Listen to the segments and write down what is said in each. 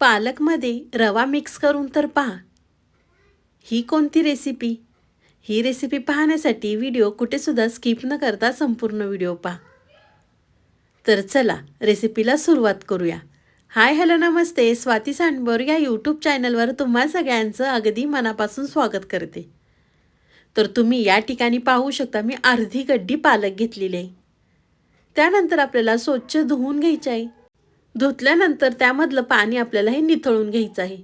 पालकमध्ये रवा मिक्स करून तर पहा. ही कोणती रेसिपी ही रेसिपी पाहण्यासाठी व्हिडिओ कुठेसुद्धा स्किप न करता संपूर्ण व्हिडिओ पहा. तर चला रेसिपीला सुरुवात करूया. हाय हॅलो नमस्ते. स्वाती सांडबर या यूट्यूब चॅनलवर तुम्हा सगळ्यांचं अगदी मनापासून स्वागत करते. तर तुम्ही या ठिकाणी पाहू शकता मी अर्धी गड्डी पालक घेतलेली आहे. त्यानंतर आपल्याला स्वच्छ धुवून घ्यायचं आहे. धुतल्यानंतर त्यामधलं पाणी आपल्याला हे निथळून घ्यायचं आहे.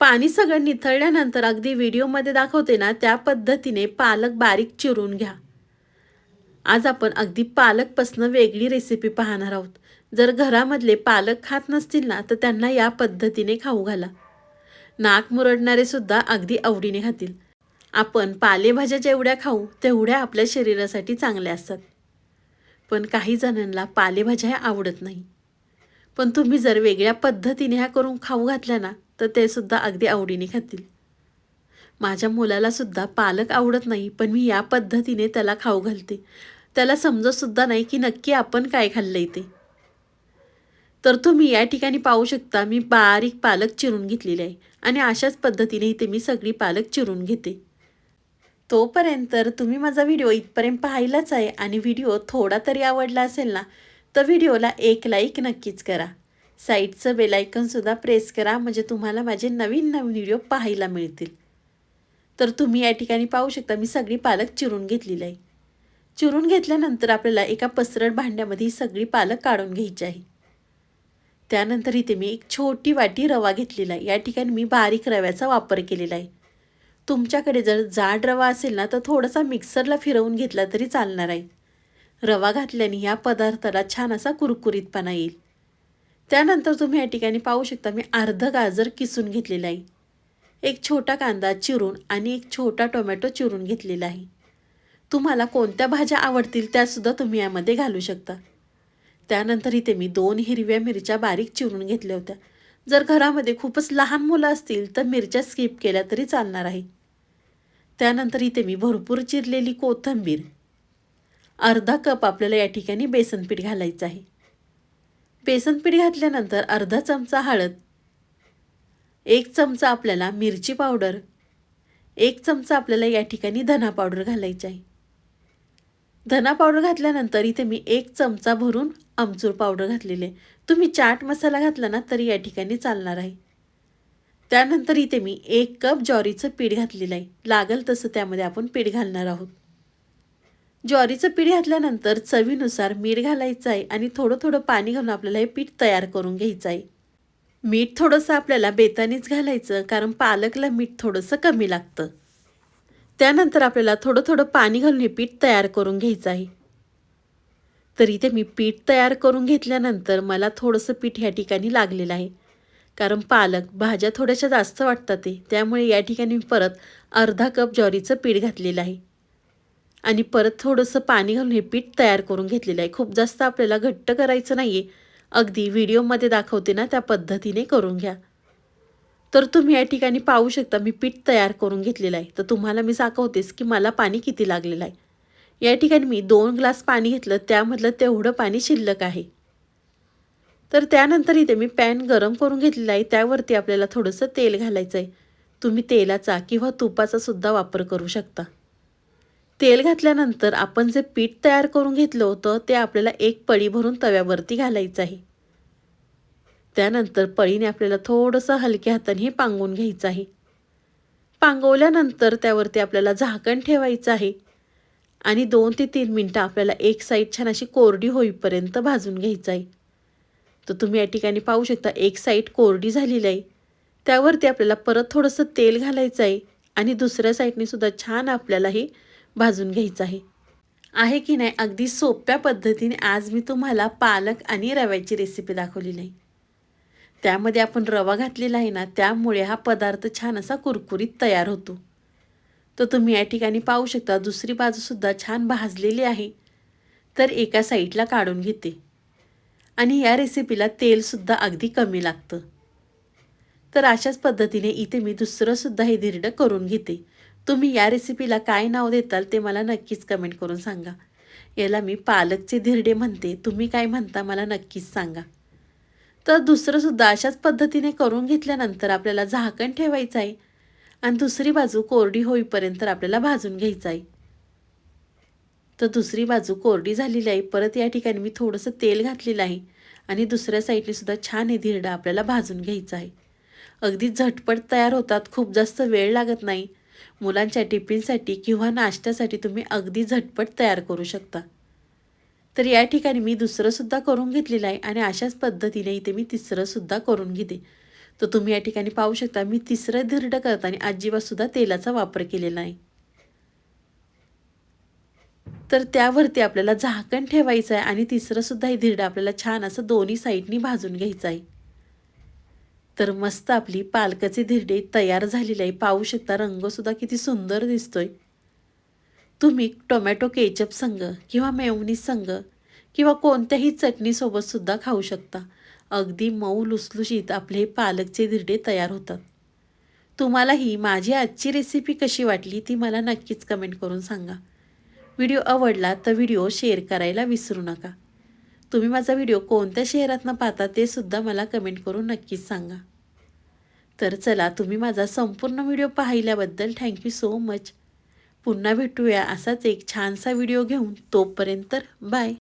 पाणी सगळं निथळल्यानंतर अगदी व्हिडिओमध्ये दाखवते ना त्या पद्धतीने पालक बारीक चिरून घ्या. आज आपण अगदी पालकपासनं वेगळी रेसिपी पाहणार आहोत. जर घरामधले पालक खात नसतील ना तर त्यांना या पद्धतीने खाऊ घाला. नाक मुरडणारे सुद्धा अगदी आवडीने खातील. आपण पालेभाज्या जेवढ्या खाऊ तेवढ्या आपल्या शरीरासाठी चांगल्या असतात. पण काही जणांना पालेभाज्या ह्या आवडत नाही. पण तुम्ही जर वेगळ्या पद्धतीने ह्या करून खाऊ घातल्या ना तर ते सुद्धा अगदी आवडीने खातील. माझ्या मुलाला सुद्धा पालक आवडत नाही पण मी या पद्धतीने त्याला खाऊ घालते. त्याला समजतसुद्धा नाही की नक्की आपण काय खाल्लं इथे तर तुम्ही या ठिकाणी पाहू शकता मी बारीक पालक चिरून घेतलेले आहे आणि अशाच पद्धतीने इथे मी सगळी पालक चिरून घेते. तोपर्यंत तुम्ही माझा व्हिडिओ इथपर्यंत पाहिलाच आहे आणि व्हिडिओ थोडा तरी आवडला असेल ना तर व्हिडिओला एक लाईक नक्कीच करा. साईडचं बेलायकनसुद्धा प्रेस करा म्हणजे तुम्हाला माझे नवीन नवीन व्हिडिओ पाहायला मिळतील. तर तुम्ही या ठिकाणी पाहू शकता मी सगळी पालक चिरून घेतलेली आहे. चिरून घेतल्यानंतर आपल्याला एका पसरट भांड्यामध्ये ही सगळी पालक काढून घ्यायची आहे. त्यानंतर इथे मी एक छोटी वाटी रवा घेतलेला आहे. या ठिकाणी मी बारीक रव्याचा वापर केलेला आहे. तुमच्याकडे जर जाड रवा असेल ना तर थोडासा मिक्सरला फिरवून घेतला तरी चालणार आहे. रवा घातल्याने या पदार्थाला छान असा कुरकुरीतपणा येईल. त्यानंतर तुम्ही या ठिकाणी पाहू शकता मी अर्ध गाजर किसून घेतलेला आहे. एक छोटा कांदा चिरून आणि एक छोटा टोमॅटो चिरून घेतलेला आहे. तुम्हाला कोणत्या भाज्या आवडतील त्यासुद्धा तुम्ही यामध्ये घालू शकता. त्यानंतर इथे मी दोन हिरव्या मिरच्या बारीक चिरून घेतल्या होत्या. जर घरामध्ये खूपच लहान मुलं असतील तर मिरच्या स्किप केल्या तरी चालणार आहे. त्यानंतर इथे मी भरपूर चिरलेली कोथिंबीर अर्धा कप आपल्याला या ठिकाणी बेसनपीठ घालायचं आहे. बेसनपीठ घातल्यानंतर अर्धा चमचा हळद एक चमचा आपल्याला मिरची पावडर एक चमचा आपल्याला या ठिकाणी धना पावडर घालायची आहे. धना पावडर घातल्यानंतर इथे मी एक चमचा भरून आमचूर पावडर घातलेले तुम्ही चाट मसाला घातला ना तरी या ठिकाणी चालणार आहे. त्यानंतर इथे मी एक कप ज्वारीचं पीठ घातलेलं आहे. लागल तसं त्यामध्ये आपण पीठ घालणार आहोत. ज्वारीचं पीठ घातल्यानंतर चवीनुसार मीठ घालायचं आहे आणि थोडं थोडं पाणी घालून आपल्याला हे पीठ तयार करून घ्यायचं आहे मीठ थोडंसं आपल्याला बेतानीच घालायचं कारण पालकला मीठ थोडंसं कमी लागतं. त्यानंतर आपल्याला थोडं थोडं पाणी घालून हे पीठ तयार करून घ्यायचं आहे तर इथे मी पीठ तयार करून घेतल्यानंतर मला थोडंसं पीठ ह्या ठिकाणी लागलेलं आहे. कारण पालक भाज्या थोड्याशा जास्त वाटतात ते त्यामुळे या ठिकाणी मी परत अर्धा कप ज्वारीचं पीठ घातलेलं आहे. आणि परत थोडंसं पाणी घालून हे पीठ तयार करून घेतलेलं आहे. खूप जास्त आपल्याला घट्ट करायचं नाही आहे अगदी व्हिडिओमध्ये दाखवते ना त्या पद्धतीने करून घ्या. तर तुम्ही या ठिकाणी पाहू शकता मी पीठ तयार करून घेतलेलं आहे. तर तुम्हाला मी दाखवतेच की मला पाणी किती लागलेलं आहे. या ठिकाणी मी दोन ग्लास पाणी घेतलं त्यामधलं तेवढं पाणी शिल्लक आहे. तर त्यानंतर इथे मी पॅन गरम करून घेतलेला आहे. त्यावरती आपल्याला थोडंसं तेल घालायचं आहे तुम्ही तेलाचा किंवा तुपाचा सुद्धा वापर करू शकता. तेल घातल्यानंतर आपण जे पीठ तयार करून घेतलं होतं ते आपल्याला एक पळी भरून तव्यावरती घालायचं आहे. त्यानंतर पळीने आपल्याला थोडंसं हलक्या हाताने हे पांगवून घ्यायचं आहे. पांगवल्यानंतर त्यावरती आपल्याला झाकण ठेवायचं आहे आणि दोन ते तीन मिनटं आपल्याला एक साईड छान अशी कोरडी होईपर्यंत भाजून घ्यायचं आहे. तर तुम्ही या ठिकाणी पाहू शकता एक साईड कोरडी झालेली आहे. त्यावरती आपल्याला परत थोडंसं तेल घालायचं आहे आणि दुसऱ्या साईडने सुद्धा छान आपल्याला हे भाजून घ्यायचं आहे. आहे की नाही अगदी सोप्या पद्धतीने आज मी तुम्हाला पालक आणि रव्याची रेसिपी दाखवलेली आहे. त्यामध्ये आपण रवा घातलेला आहे ना त्यामुळे हा पदार्थ छान असा कुरकुरीत तयार होतो. तर तुम्ही या ठिकाणी पाहू शकता दुसरी बाजूसुद्धा छान भाजलेली आहे. तर एका साईडला काढून घेते. आणि या रेसिपीला तेलसुद्धा अगदी कमी लागतं. तर अशाच पद्धतीने इथे मी दुसरंसुद्धा हे धिरडं करून घेते. तुम्ही या रेसिपीला काय नाव देताल ते मला नक्कीच कमेंट करून सांगा. याला मी पालकचे धिरडे म्हणते. तुम्ही काय म्हणता मला नक्कीच सांगा. तर दुसरंसुद्धा अशाच पद्धतीने करून घेतल्यानंतर आपल्याला झाकण ठेवायचं आहे. आणि दुसरी बाजू कोरडी होईपर्यंत आपल्याला भाजून घ्यायचं आहे. तर दुसरी बाजू कोरडी झालेली आहे. परत या ठिकाणी मी थोडंसं तेल घातलेलं आहे. आणि दुसऱ्या साईडने सुद्धा छान हे धिरडा आपल्याला भाजून घ्यायचा आहे. अगदी झटपट तयार होतात. खूप जास्त वेळ लागत नाही. मुलांच्या टिफिनसाठी किंवा नाश्त्यासाठी तुम्ही अगदी झटपट तयार करू शकता. तर या ठिकाणी मी दुसरंसुद्धा करून घेतलेलं आहे आणि अशाच पद्धतीने इथे मी तिसरंसुद्धा करून घेते. तर तुम्ही या ठिकाणी पाहू शकता मी तिसरं धिरडं करताना अजिबातसुद्धा तेलाचा वापर केलेला आहे तर त्यावरती आपल्याला झाकण ठेवायचं आहे आणि तिसरंसुद्धा हे धिरडं आपल्याला छान असं दोन्ही साईडनी भाजून घ्यायचं आहे. तर मस्त आपली पालकाचे धिरडे तयार झालेले आहे. पाहू शकता रंगसुद्धा किती सुंदर दिसतोय. तुम्ही टोमॅटो केचप संघ किंवा मेवणी संघ किंवा कोणत्याही चटणीसोबतसुद्धा खाऊ शकता. अगदी मऊ लुसलुशीत आपले पालकचे धिरडे तयार होतात. तुम्हाला ही माझी आजची रेसिपी कशी वाटली ती मला नक्कीच कमेंट करून सांगा. व्हिडिओ आवडला तर व्हिडिओ शेअर करायला विसरू नका. तुम्ही माझा व्हिडिओ कोणत्या शहरातनं पाहता ते सुद्धा मला कमेंट करून नक्कीच सांगा. तर चला तुम्ही माझा संपूर्ण व्हिडिओ पाहिल्याबद्दल थँक्यू सो मच पुन्हा भेटूया असाच एक छानसा व्हिडिओ घेऊन तोपर्यंत बाय